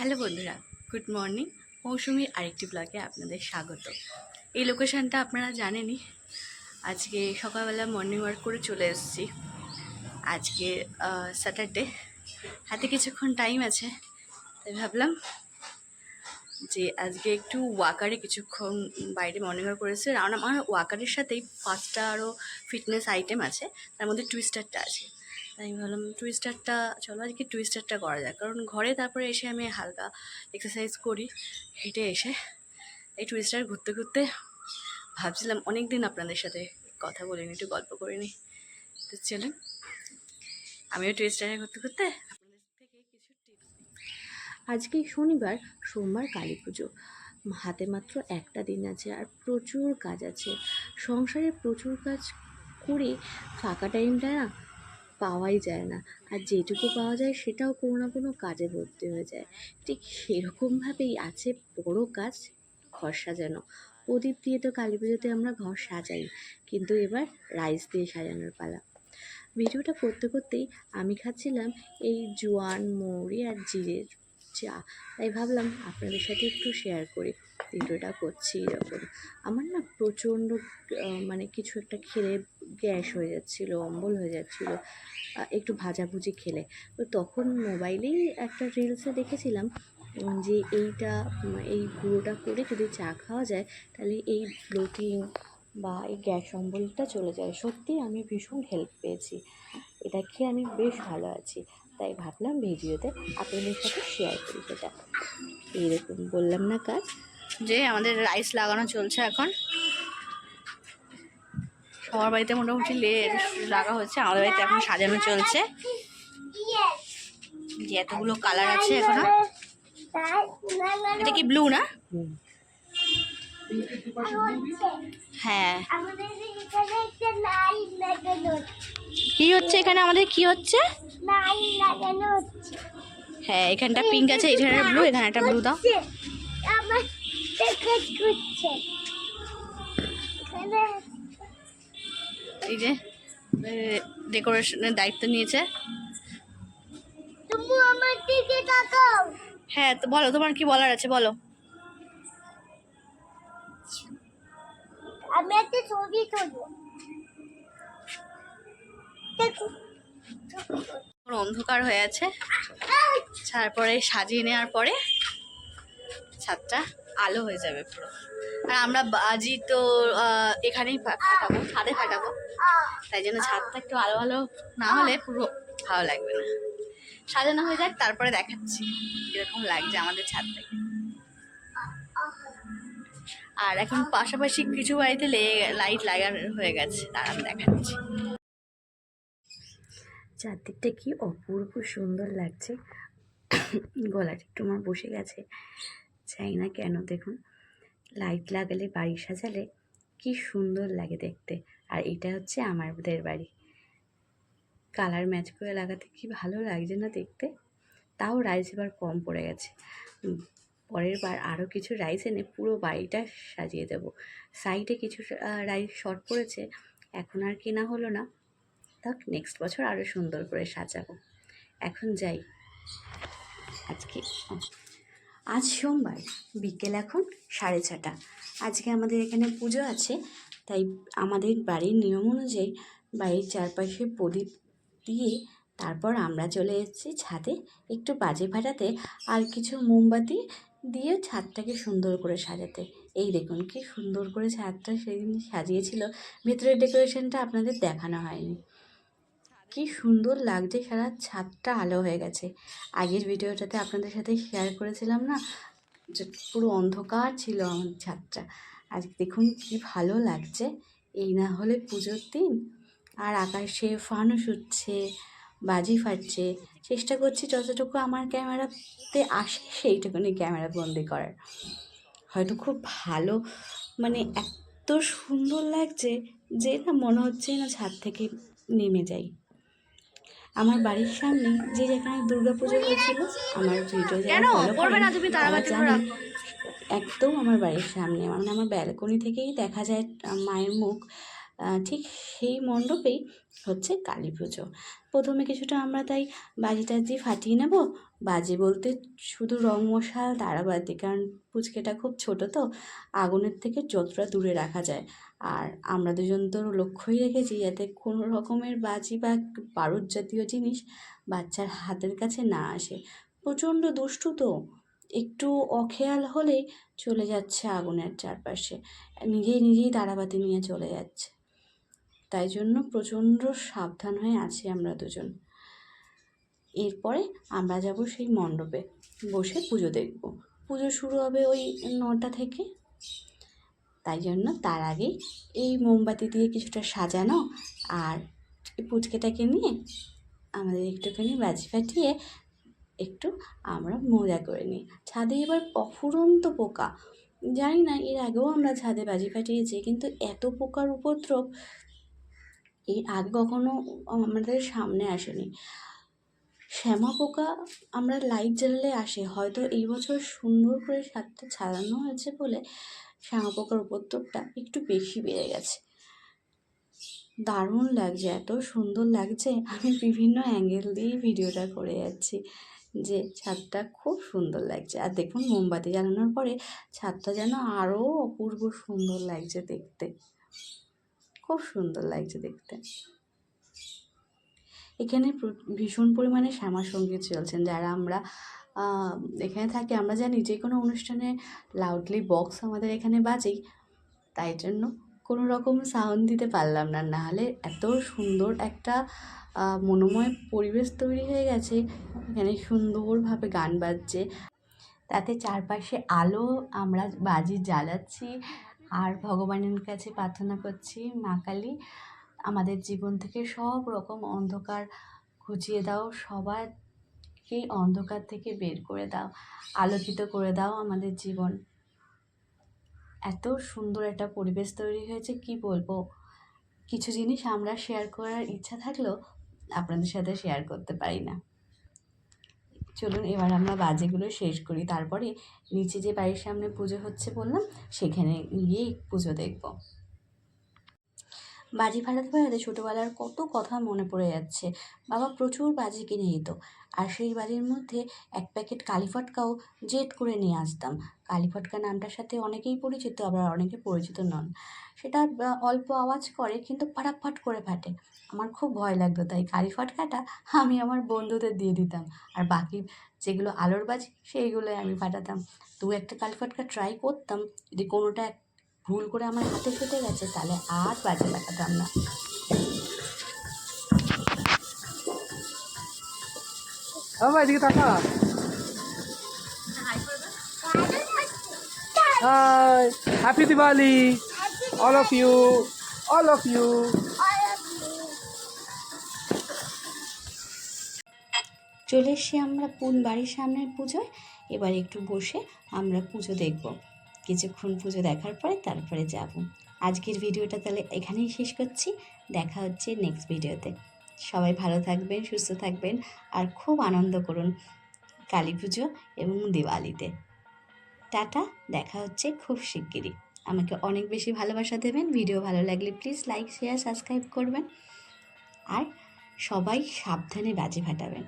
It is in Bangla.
হ্যালো বন্ধুরা, গুড মর্নিং। মৌসুমীর আরেকটি ব্লগে আপনাদের স্বাগত। এই লোকেশনটা আপনারা জানেনই। আজকে সকালবেলা মর্নিং ওয়াক করে চলে এসেছি। আজকে স্যাটারডে হাতে কিছুক্ষণ টাইম আছে, তাই ভাবলাম যে আজকে একটু ওয়াকারে কিছুক্ষণ বাইরে মর্নিং ওয়াক করেছে আমার ওয়াকারের সাথেই পাঁচটা আরও ফিটনেস আইটেম আছে, তার মধ্যে টুইস্টারটা আছে। তাই ভাবলাম টুইস্টারটা চলো আজকে টুইস্টারটা করা যাক। কারণ ঘরে তারপরে এসে আমি হালকা এক্সারসাইজ করি, হেঁটে এসে এই টুইস্টার ঘুরতে ঘুরতে ভাবছিলাম অনেক দিন আপনাদের সাথে কথা বলিনি একটু গল্প করিনি তো চলুন, আমিও টুইস্টারে ঘুরতে ঘুরতে আজকে শনিবার, সোমবার কালী পুজো। হাতে মাত্র একটা দিন আছে আর প্রচুর কাজ আছে। সংসারে প্রচুর কাজ করে ফাঁকা টাইমটা না পাওয়াই যায় না। আর যেটুকু পাওয়া যায় সেটাও কোনো না কোনো কাজে ভর্তি হয়ে যায়। ঠিক সেরকমভাবেই আছে বড় কাজ ঘর সাজানো। প্রদীপ দিয়ে তো কালী পুজোতে আমরা ঘর সাজাই, কিন্তু এবার রাইস দিয়ে সাজানোর পালা। ভিডিওটা করতে করতেই আমি খাচ্ছিলাম এই জোয়ান, মৌরি আর জিরের চা। তাই ভাবলাম আপনাদের সাথে একটু শেয়ার করি। ভিডিওটা করছি যখন। আমার না প্রচণ্ড মানে কিছু একটা খেলে গ্যাস হয়ে যাচ্ছিল, অম্বল হয়ে যাচ্ছিল একটু ভাজাভুজি খেলে। তো তখন মোবাইলেই একটা রিলসে দেখেছিলাম যে এইটা, এই গুঁড়োটা করে যদি চা খাওয়া যায়, তাহলে এই ব্লোটিং বা এই গ্যাস অম্বলটা চলে যায়। সত্যি আমি ভীষণ হেল্প পেয়েছি। এটা খেয়ে আমি বেশ ভালো আছি। তাই ভাবলাম ভিডিওতে আপনাদের সাথে শেয়ার করি সেটা। এইরকম বললাম না কাজ। যে আমাদের রাইস লাগানো চলছে এখন। সবার বাড়িতে মোটামুটি লে লাগা হচ্ছে আমাদের বাড়িতে এখন সাজানো চলছে। যে এতগুলো কালার আছে এখনও। এটা কি ব্লু না? হ্যাঁ। কি হচ্ছে এখানে? আমাদের কি হচ্ছে? হ্যাঁ এখানটা পিঙ্ক আছে, এখানে ব্লু এখানে একটা ব্লু দাও। এই যে ডেকোরেশনের দায়িত্ব নিয়েছে। হ্যাঁ তো বলো তোমার কি বলার আছে বলো। আমি একটা ছবি তুলবো। অন্ধকার হয়ে আছে। তারপরে সাজিয়ে নেওয়ার পরে ছাদটা। আলো হয়ে যাবে পুরো। আর আমরা বাজি তো এখানেই ফাটাবো ছাদে ফাটাবো তাই জন্য ছাদটা একটু আলো আলো না হলে পুরো ভালো লাগবে না। সাজানো হয়ে যাক, তারপরে দেখাচ্ছি কীরকম লাগছে আমাদের ছাদটাকে। আর এখন পাশাপাশি কিছু বাড়িতে লাইট লাগানো হয়ে গেছে তার আমি দেখাচ্ছি। চারদিকটা কি অপূর্ব সুন্দর লাগছে। গলাটা একটু আমার বসে গেছে। চাই না কেন? দেখুন লাইট লাগালে, বাড়ি সাজালে কি সুন্দর লাগে দেখতে। আর এটা হচ্ছে আমাদের বাড়ি। কালার ম্যাচ করে লাগাতে কি ভালো লাগছে না দেখতে? তাও রাইস এবার কম পড়ে গেছে। পরের বার আরও কিছু রাইস এনে পুরো বাড়িটা সাজিয়ে দেব। সাইডে কিছু রাইস শর্ট পড়েছে। এখন আর কেনা হলো না। তা নেক্সট বছর আরও সুন্দর করে সাজাবো। এখন যাই। আজকে আজ সোমবার, বিকেল এখন সাড়ে ছটা। আজকে আমাদের এখানে পুজো আছে, তাই আমাদের বাড়ির নিয়ম অনুযায়ী বাড়ির চারপাশে প্রদীপ দিয়ে তারপর আমরা চলে এসেছি ছাদে। একটু বাজে ফাটাতে আর কিছু মোমবাতি দিয়ে ছাদটাকে সুন্দর করে সাজাতে। এই দেখুন কি সুন্দর করে ছাদটা সেদিন সাজিয়েছিল। ভেতরের ডেকোরেশনটা আপনাদের দেখানো হয়নি। কি সুন্দর লাগছে, সারা ছাদটা আলো হয়ে গেছে। আগের ভিডিওটাতে আপনাদের সাথে শেয়ার করেছিলাম না পুরো অন্ধকার ছিল আমার ছাদটা। আজ দেখুন কি ভালো লাগছে, এই না হলে পুজোর দিন। আর আকাশে ফানুস উঠছে, বাজি ফাটছে। চেষ্টা করছি যতটুকু আমার ক্যামেরাতে আসে, সেইটুকুনি ক্যামেরা বন্দি করার। হয়তো খুব ভালো মানে এত সুন্দর লাগছে যে না মনে হচ্ছে না ছাদ থেকে নেমে যাই। আমার বাড়ির সামনে যে যেখানে দুর্গা পুজো হয়েছিল আমার ভিডিও যারা একদম আমার বাড়ির সামনে মানে আমার ব্যালকনি থেকেই দেখা যায় মায়ের মুখ। ঠিক সেই মণ্ডপেই হচ্ছে কালী পুজো। প্রথমে কিছুটা আমরা তাই বাজি টাজি ফাটিয়ে নেব। বাজি বলতে শুধু রং মশাল তারাবাতি কারণ পুচকেটা খুব ছোট তো আগুনের থেকে যতটা দূরে রাখা যায়। আর আমরা দুজন তো লক্ষ্যই রেখেছি যাতে কোনো রকমের বাজি বা বারুদ জাতীয় জিনিস বাচ্চার হাতের কাছে না আসে। প্রচণ্ড দুষ্টু তো। একটু অখেয়াল হলেই চলে যাচ্ছে আগুনের চারপাশে। নিজেই নিজেই তারাবাতি নিয়ে চলে যাচ্ছে। তাই জন্য প্রচণ্ড সাবধান হয়ে আছি আমরা দুজন। এরপরে আমরা যাব সেই মণ্ডপে। বসে পুজো দেখব। পুজো শুরু হবে ওই নটা থেকে। তাই জন্য তার আগেই এই মোমবাতি দিয়ে কিছুটা সাজানো আর এই পুচকেটাকে নিয়ে আমাদের একটুখানি বাজি ফাটিয়ে একটু আমরা মজা করে নিই। ছাদে এবার অফুরন্ত পোকা। জানি না, এর আগেও আমরা ছাদে বাজি ফাটিয়েছি, কিন্তু এত পোকার উপদ্রব এর আগে কখনো আমাদের সামনে আসেনি। শ্যামা পোকা আমরা লাইট জ্বালালে আসে, হয়তো এই বছর সুন্দর করে ছাদটা ছাড়ানো হয়েছে বলে শ্যামা পোকার উপদ্রবটা একটু বেশি বেড়ে গেছে। দারুণ লাগছে, এত সুন্দর লাগছে। আমি বিভিন্ন অ্যাঙ্গেল দিয়ে ভিডিওটা করে যাচ্ছি যে ছাদটা খুব সুন্দর লাগছে। আর দেখুন, মোমবাতি জ্বালানোর পরে ছাদটা যেন আরও অপূর্ব সুন্দর লাগছে দেখতে। খুব সুন্দর লাগছে দেখতে। এখানে ভীষণ পরিমাণে শ্যামা সংগীত চলছেন যারা আমরা এখানে থাকি, আমরা জানি যে কোনো অনুষ্ঠানে লাউডলি বক্স আমাদের এখানে বাজেই, তাই জন্য কোনো রকম সাউন্ড দিতে পারলাম না। নাহলে এত সুন্দর একটা মনোময় পরিবেশ তৈরি হয়ে গেছে, এখানে সুন্দরভাবে গান বাজছে। তাতে চারপাশে আলো আমরা বাজি জ্বালাচ্ছি, আর ভগবানের কাছে প্রার্থনা করছি, মা কালী, আমাদের জীবন থেকে সব রকম অন্ধকার ঘুচিয়ে দাও সবাইকে অন্ধকার থেকে বের করে দাও, আলোকিত করে দাও আমাদের জীবন। এত সুন্দর একটা পরিবেশ তৈরি হয়েছে, কি বলব? কিছু জিনিস আমরা শেয়ার করার ইচ্ছা থাকলেও আপনাদের সাথে শেয়ার করতে পারি না। চলুন, এবার আমরা বাজেগুলো শেষ করি। তারপরে নিচে যে বাড়ির সামনে পুজো হচ্ছে বললাম, সেখানে গিয়ে পুজো দেখব। বাজি ফাটাতে ফাটাতে ছোটোবেলার কত কথা মনে পড়ে যাচ্ছে। বাবা প্রচুর বাজি কিনে দিত। আর সেই বাজির মধ্যে এক প্যাকেট কালীফটকাও জেট করে নিয়ে আসতাম। কালীফটকা নামটার সাথে অনেকেই পরিচিত, আবার অনেকে পরিচিত নন। সেটা অল্প আওয়াজ করে, কিন্তু ফাটাফাট করে ফাটে। আমার খুব ভয় লাগতো, তাই কালী ফটকাটা আমি আমার বন্ধুদের দিয়ে দিতাম। আর বাকি যেগুলো আলোর বাজি, সেইগুলোই আমি ফাটাতাম। দু একটা কালী ফটকা ট্রাই করতাম, যদি কোনোটা ভুল করে আমার হাতে ফেটে গেছে তাহলে আর বাজে লাগাতাম না। বাবা এদিকে তাকা hi happy Diwali all of you all of you চলে এসছি আমরা পুন বাড়ির সামনের পুজোয় এবার একটু বসে আমরা পুজো দেখব। কিছুক্ষণ পুজো দেখার পরে তারপরে যাব। আজকের ভিডিওটা তাহলে এখানেই শেষ করছি। দেখা হচ্ছে নেক্সট ভিডিওতে। সবাই ভালো থাকবেন, সুস্থ থাকবেন আর খুব আনন্দ করুন কালী পুজো এবং দিওয়ালিতে। টাটা, দেখা হচ্ছে খুব শিগগিরই। আমাকে অনেক বেশি ভালোবাসা দেবেন। ভিডিও ভালো লাগলে প্লিজ লাইক শেয়ার সাবস্ক্রাইব করবেন। আর সবাই সাবধানে বাজি ফাটাবেন।